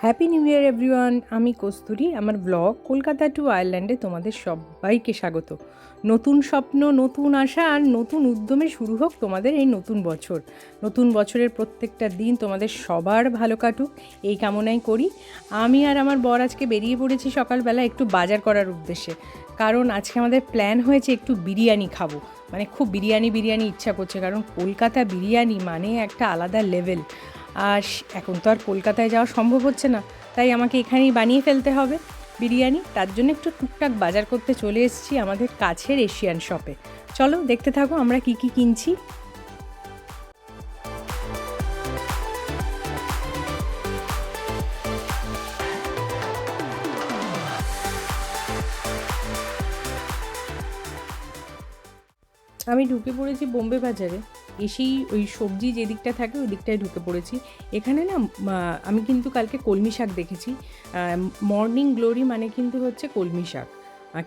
Happy new year everyone আমি কস্তুরি, আমার blog Kolkata two আয়ারল্যান্ডে তোমাদের সবাইকে স্বাগত। নতুন স্বপ্ন, নতুন আশা আর নতুন উদ্যমে শুরু হোক তোমাদের এই নতুন বছর। নতুন বছরের প্রত্যেকটা দিন তোমাদের সবার ভালো কাটুক, এই কামনাই করি। আমি আর আমার বর আজকে বেরিয়ে পড়েছি সকালবেলা একটু বাজার করার উদ্দেশ্যে। কারণ আজকে আমাদের প্ল্যান হয়েছে একটু বিরিয়ানি খাব। মানে খুব বিরিয়ানি বিরিয়ানি ইচ্ছা করছে। কারণ কলকাতা বিরিয়ানি মানে একটা আলাদা লেভেল আর এখন তো আর কলকাতায় যাওয়া সম্ভব হচ্ছে না। তাই আমাকে এখানেই বানিয়ে ফেলতে হবে বিরিয়ানি। তার জন্য একটু টুকটাক বাজার করতে চলে এসেছি আমাদের কাছের এশিয়ান শপে। চলো দেখতে থাকো আমরা কি কি কিনছি। আমি ঢুকে পড়েছি বোম্বে বাজারে। এসেই ওই সবজি যে দিকটা থাকে ওই দিকটায় ঢুকে পড়েছি। এখানে না আমি কিন্তু কালকে কলমি শাক দেখেছি। মর্নিং গ্লোরি মানে কিন্তু হচ্ছে কলমি শাক।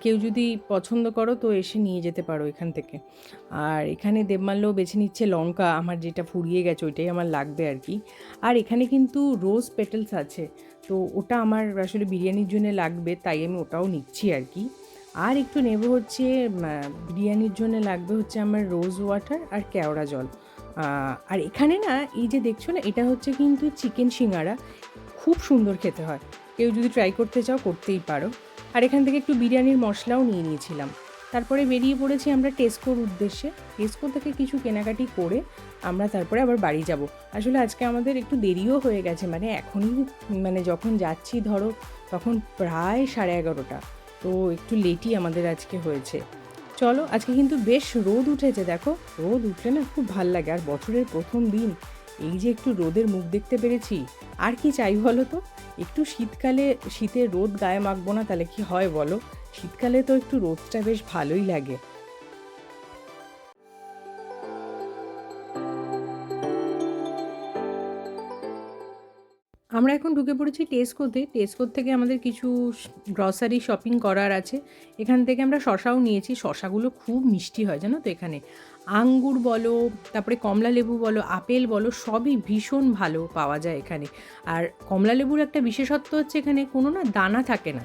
কেউ যদি পছন্দ করো তো এসে নিয়ে যেতে পারো এখান থেকে। আর এখানে দেবমাল্য বেছে নিচ্ছে লঙ্কা, আমার যেটা ফুরিয়ে গেছে ওইটাই আমার লাগবে আর কি। আর এখানে কিন্তু রোজ পেটেলস আছে। তো ওটা আমার আসলে বিরিয়ানির জন্য লাগবে, তাই আমি ওটাও নিচ্ছি আর কি। আর একটু নেব হচ্ছে বিরিয়ানির জন্য লাগবে হচ্ছে আমার রোজ ওয়াটার আর কেওড়া জল। আর এখানে না, এই যে দেখছ না, এটা হচ্ছে কিন্তু চিকেন সিঙ্গারা। খুব সুন্দর খেতে হয়। কেউ যদি ট্রাই করতে চাও, করতেই পারো। আর এখান থেকে একটু বিরিয়ানির মশলাও নিয়ে নিয়েছিলাম। তারপরে বেরিয়ে পড়েছি আমরা টেস্কোর উদ্দেশ্যে। টেস্কো থেকে কিছু কেনাকাটি করে আমরা তারপরে আবার বাড়ি যাব। আসলে আজকে আমাদের একটু দেরিও হয়ে গেছে মানে এখনই মানে যখন যাচ্ছি ধরো, তখন প্রায় সাড়ে এগারোটা। তো একটু লেটই আমাদের আজকে হয়েছে। চলো, আজকে কিন্তু বেশ রোদ উঠেছে, দেখো। রোদ উঠলে না খুব ভালো লাগে। আর বছরের প্রথম দিন, এই যে একটু রোদের মুখ দেখতে পেরেছি, আর কি চাই বলো তো? একটু শীতকালে শীতের রোদ গায়ে মাখবো না, তাহলে কি হয় বলো? শীতকালে তো একটু রোদটা বেশ ভালোই লাগে। আমরা এখন ঢুকে পড়েছি টেস্কোতে টেস্কোর থেকে আমাদের কিছু গ্রসারি শপিং করার আছে। এখান থেকে আমরা শশাও নিয়েছি। শশাগুলো খুব মিষ্টি হয়, জানো তো এখানে। আঙ্গুর বলো, তারপরে কমলা লেবু বলো, আপেল বলো, সবই ভীষণ ভালো পাওয়া যায় এখানে। আর কমলা লেবুর একটা বিশেষত্ব হচ্ছে এখানে কোনো না দানা থাকে না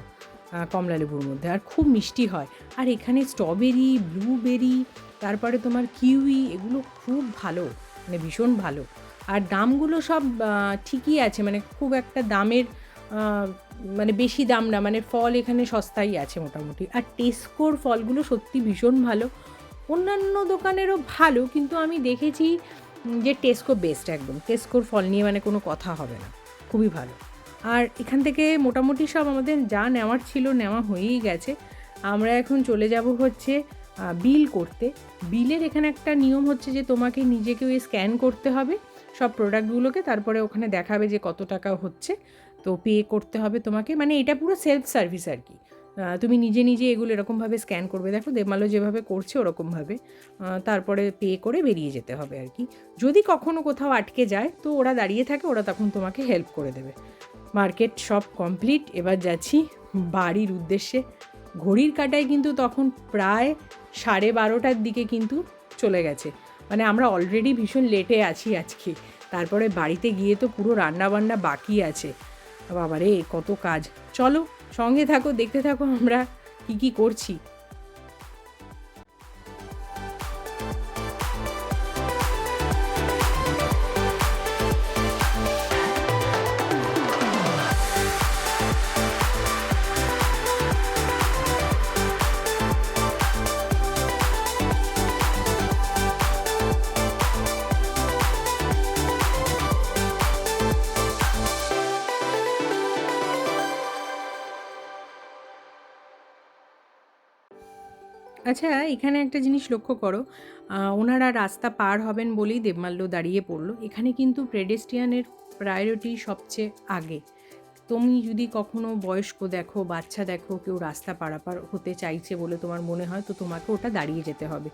কমলা লেবুর মধ্যে। আর খুব মিষ্টি হয়। আর এখানে স্ট্রবেরি ব্লুবেরি তারপরে তোমার কিউই এগুলো খুব ভালো মানে ভীষণ ভালো। আর দামগুলো সব ঠিকই আছে মানে খুব একটা দামের মানে বেশি দাম না মানে ফল এখানে সস্তাই আছে মোটামুটি। আর টেস্কোর ফলগুলো সত্যি ভীষণ ভালো। অন্যান্য দোকানেরও ভালো, কিন্তু আমি দেখেছি যে টেস্কো বেস্ট একদম। টেস্কোর ফল নিয়ে মানে কোনো কথা হবে না। খুবই ভালো। আর এখান থেকে মোটামুটি সব আমাদের যা নেওয়ার ছিল নেওয়া হয়েই গেছে। আমরা এখন চলে যাব হচ্ছে বিল করতে। বিলের এখানে একটা নিয়ম হচ্ছে যে তোমাকে নিজেকে ওই স্ক্যান করতে হবে। সব প্রোডাক্টগুলোকে তারপরে ওখানে দেখাবে যে কত টাকা হচ্ছে। তো পে করতে হবে তোমাকে। মানে এটা পুরো সেলফ সার্ভিস আর কি তুমি নিজে নিজে এগুলো এরকমভাবে স্ক্যান করবে। দেখো দেমালো যেভাবে করছে ওরকমভাবে। তারপরে পে করে বেরিয়ে যেতে হবে আর কি যদি কখনো কোথাও আটকে যায়, তো ওরা দাঁড়িয়ে থাকে, ওরা তখন তোমাকে হেল্প করে দেবে। মার্কেট সব কমপ্লিট এবার যাচ্ছি বাড়ির উদ্দেশ্যে। ঘড়ির কাটায় কিন্তু তখন প্রায় সাড়ে বারোটার দিকে কিন্তু চলে গেছে। মানে আমরা অলরেডি ভীষণ লেটে আছি আজকে। তারপরে বাড়িতে গিয়ে তো পুরো রান্নাবান্না বাকি আছে। বাবা রে কত কাজ। চলো, সঙ্গে থাকো, দেখতে থাকো আমরা কি কি করছি। আচ্ছা এখানে একটা জিনিস লক্ষ্য করো। ওনারা রাস্তা পার হবেন বলেই দেবমাল্য দাঁড়িয়ে পড়ল। এখানে কিন্তু প্রেডেস্টিয়ানের প্রায়োরিটি সবচেয়ে আগে। তুমি যদি কখনো বয়স্ক দেখো, বাচ্চা দেখো, কেউ রাস্তা পারাপার হতে চাইছে বলে তোমার মনে হয়, তো তোমাকে ওটা দাঁড়িয়ে যেতে হবে।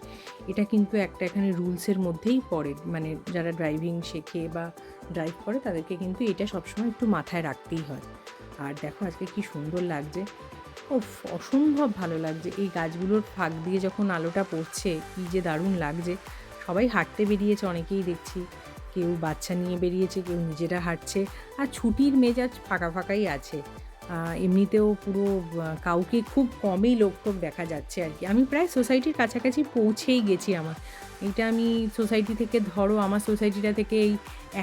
এটা কিন্তু একটা এখানে রুলসের মধ্যেই পড়ে। মানে যারা ড্রাইভিং শেখে বা ড্রাইভ করে, তাদেরকে কিন্তু এটা সবসময় একটু মাথায় রাখতেই হয়। আর দেখো আজকে কি সুন্দর লাগছে। ওফ অসম্ভব ভালো লাগছে। এই গাছগুলোর ফাঁক দিয়ে যখন আলোটা পড়ছে, কী যে দারুণ লাগছে। সবাই হাঁটতে বেরিয়েছে, অনেকেই দেখছি। কেউ বাচ্চা নিয়ে বেরিয়েছে, কেউ নিজেরা হাঁটছে। আর ছুটির মেজাজ ফাঁকা ফাঁকাই আছে। এমনিতেও পুরো কাউকে খুব কমই লোক টোক দেখা যাচ্ছে আর কি। আমি প্রায় সোসাইটির কাছাকাছি পৌঁছেই গেছি আমার। এটা আমি সোসাইটি থেকে ধরো, আমার সোসাইটিটা থেকে এই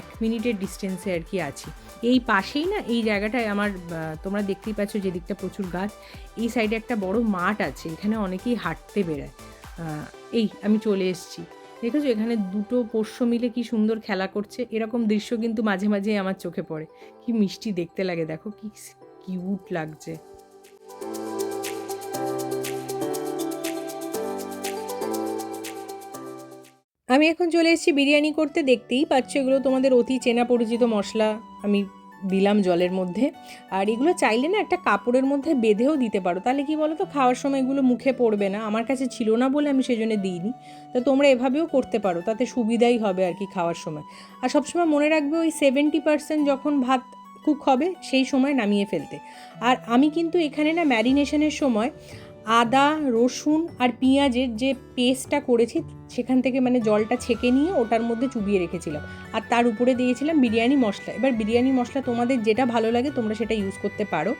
এক মিনিটের ডিস্টেন্সে আর কি আছি। এই পাশেই না, এই জায়গাটায় আমার তোমরা দেখতেই পাচ্ছ যে দিকটা প্রচুর গাছ, এই সাইডে একটা বড় মাঠ আছে, এখানে অনেকেই হাঁটতে বেড়ায় এই আমি চলে এসেছি। দেখেছ এখানে দুটো পোষ্য মিলে কি সুন্দর খেলা করছে? এরকম দৃশ্য কিন্তু মাঝে মাঝে আমার চোখে পড়ে। কি মিষ্টি দেখতে লাগে, দেখো, কি কিউট লাগছে। আমি এখন চলে এসেছি বিরিয়ানি করতে, দেখতেই পাচ্ছ এগুলো তোমাদের অতি চেনা পরিচিত মশলা। আমি দিলাম জলের মধ্যে। আর এগুলো চাইলে না একটা কাপড়ের মধ্যে বেঁধেও দিতে পারো। তাহলে কি বলো তো খাওয়ার সময় এগুলো মুখে পড়বে না। আমার কাছে ছিল না বলে আমি সেজন্য দিইনি। তো তোমরা এভাবেও করতে পারো, তাতে সুবিধাই হবে আর কি খাওয়ার সময়। আর সবসময় মনে রাখবে ওই সেভেন্টি পার্সেন্ট যখন ভাত কুক হবে সেই সময় নামিয়ে ফেলতে। আর আমি কিন্তু এখানে না ম্যারিনেশনের সময় আদা, রসুন আর পেঁয়াজের যে পেস্টটা করেছি, সেখান থেকে মানে জলটা ছেঁকে নিয়ে ওটার মধ্যে চুবিয়ে রেখেছিলাম। আর তার উপরে দিয়েছিলাম বিরিয়ানি মশলা। এবার বিরিয়ানি মশলা তোমাদের যেটা ভালো লাগে তোমরা সেটা ইউজ করতে পারো।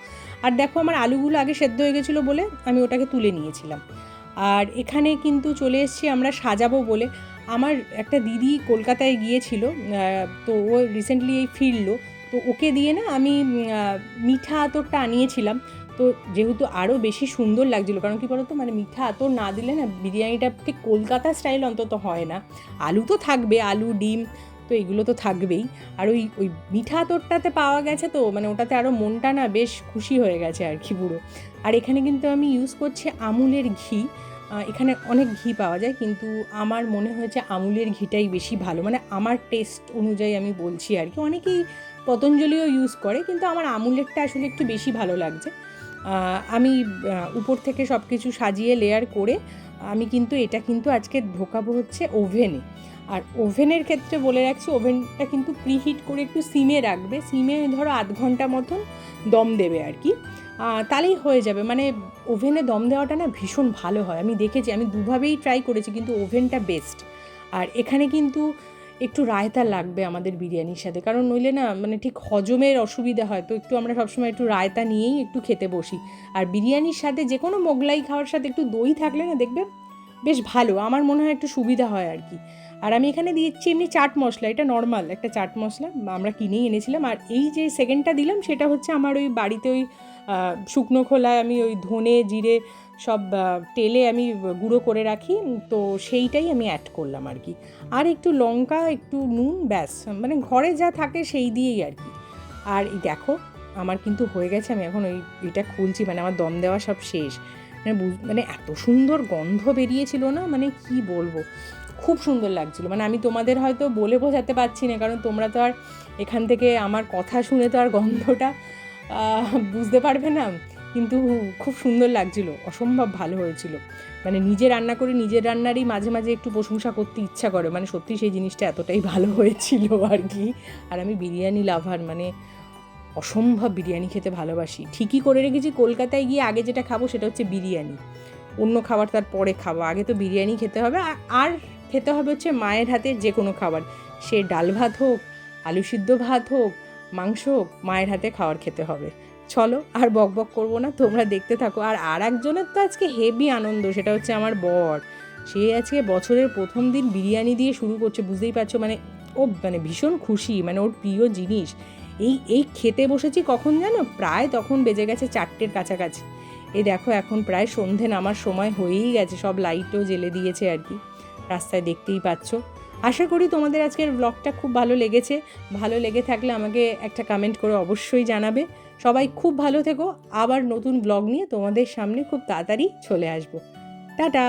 আর দেখো আমার আলুগুলো আগে সেদ্ধ হয়ে গেছিল বলে আমি ওটাকে তুলে নিয়েছিলাম। আর এখানে কিন্তু চলে এসেছি আমরা সাজাবো বলে। আমার একটা দিদি কলকাতায় গিয়েছিল তো ও রিসেন্টলি এই ফিরলো। তো ওকে দিয়ে না আমি মিঠা আতরটা আনিয়েছিলাম। তো যেহেতু আরও বেশি সুন্দর লাগছিল, কারণ কি বলতো? মানে মিঠা আতর না দিলে না বিরিয়ানিটা ঠিক কলকাতা স্টাইল অন্তত হয় না। আলু তো থাকবে, আলু, ডিম, তো এগুলো তো থাকবেই। আর ওই ওই মিঠা আতরটাতে পাওয়া গেছে তো মানে ওটাতে আরও মনটা না বেশ খুশি হয়ে গেছে আর কি পুরো। আর এখানে কিন্তু আমি ইউজ করছি আমুলের ঘি। এখানে অনেক ঘি পাওয়া যায়, কিন্তু আমার মনে হয়েছে আমুলের ঘিটাই বেশি ভালো। মানে আমার টেস্ট অনুযায়ী আমি বলছি আর কি। অনেকেই পতঞ্জলিও ইউজ করে, কিন্তু আমার আমুলেরটা আসলে একটু বেশি ভালো লাগছে। আমি উপর থেকে সব কিছু সাজিয়ে লেয়ার করে, আমি কিন্তু এটা কিন্তু আজকে ঢোকাবো হচ্ছে ওভেনে আর ওভেনের ক্ষেত্রে বলে রাখছি ওভেনটা কিন্তু প্রিহিট করে একটু সিমে রাখবে। সিমে ধরো আধ ঘণ্টা মতন দম দেবে আর কি। তাহলেই হয়ে যাবে। মানে ওভেনে দম দেওয়াটা না ভীষণ ভালো হয়। আমি দেখেছি, আমি দুভাবেই ট্রাই করেছি, কিন্তু ওভেনটা বেস্ট আর এখানে কিন্তু একটু রায়তা লাগবে আমাদের বিরিয়ানির সাথে। কারণ নইলে না মানে ঠিক হজমের অসুবিধা হয়, তো একটু আমরা সবসময় একটু রায়তা নিয়েই একটু খেতে বসি। আর বিরিয়ানির সাথে যে কোনো মোগলাই খাওয়ার সাথে একটু দই থাকলে না দেখবে বেশ ভালো, আমার মনে হয় একটু সুবিধা হয় আর কি। আর আমি এখানে দিয়েছি এমনি চাট মশলা, এটা নর্মাল একটা চাট মশলা, আমরা কিনেই এনেছিলাম। আর এই যে সেকেন্ডটা দিলাম, সেটা হচ্ছে আমার ওই বাড়িতে ওই শুকনো খোলায় আমি ওই ধনে, জিরে সব তেলে আমি গুঁড়ো করে রাখি, তো সেইটাই আমি অ্যাড করলাম আর কি। আর একটু লঙ্কা, একটু নুন, ব্যাস মানে ঘরে যা থাকে সেই দিয়েই আর কি। আর দেখো, আমার কিন্তু হয়ে গেছে, আমি এখন ওই, এটা খুলছি মানে আমার দম দেওয়া সব শেষ। মানে মানে এত সুন্দর গন্ধ বেরিয়েছিল না মানে কি বলব? খুব সুন্দর লাগছিল। মানে আমি তোমাদের হয়তো বলে বোঝাতে পারছি না, কারণ তোমরা তো আর এখান থেকে আমার কথা শুনে তো আর গন্ধটা বুঝতে পারবে না। কিন্তু খুব সুন্দর লাগছিল, অসম্ভব ভালো হয়েছিল। মানে নিজে রান্না করে নিজের রান্নারই মাঝে মাঝে একটু প্রশংসা করতে ইচ্ছা করে মানে সত্যি সেই জিনিসটা এতটাই ভালো হয়েছিল আর কি। আর আমি বিরিয়ানি লাভার মানে অসম্ভব বিরিয়ানি খেতে ভালোবাসি। ঠিকই করে রেখেছি, কলকাতায় গিয়ে আগে যেটা খাব সেটা হচ্ছে বিরিয়ানি। অন্য খাবার তার পরে খাব, আগে তো বিরিয়ানি খেতে হবে। আর খেতে হবে হচ্ছে মায়ের হাতের যে কোনো খাবার। সে ডাল ভাত হোক, আলু সিদ্ধ ভাত হোক, মাংস হোক, মায়ের হাতে খাবার খেতে হবে। চলো আর বক বক করব না, তোমরা দেখতে থাকো। আর আর একজনের তো আজকে হেভি আনন্দ, সেটা হচ্ছে আমার বর। সে আজকে বছরের প্রথম দিন বিরিয়ানি দিয়ে শুরু করছে, বুঝতেই পারছ? মানে ও মানে ভীষণ খুশি মানে ওর প্রিয় জিনিস। এই এই খেতে বসেছি কখন জানো? প্রায় তখন বেজে গেছে চারটের কাছাকাছি। এই দেখো, এখন প্রায় সন্ধে নামার সময় হয়েই গেছে, সব লাইটও জ্বেলে দিয়েছে আর কি। রাস্তায় দেখতেই পাচ্ছ। আশা করি তোমাদের আজকের ব্লগটা খুব ভালো লেগেছে। ভালো লেগে থাকলে আমাকে একটা কমেন্ট করে অবশ্যই জানাবে। সবাই খুব ভালো থেকো। আবার নতুন ব্লগ নিয়ে তোমাদের সামনে খুব তাড়াতাড়ি চলে আসব। টাটা!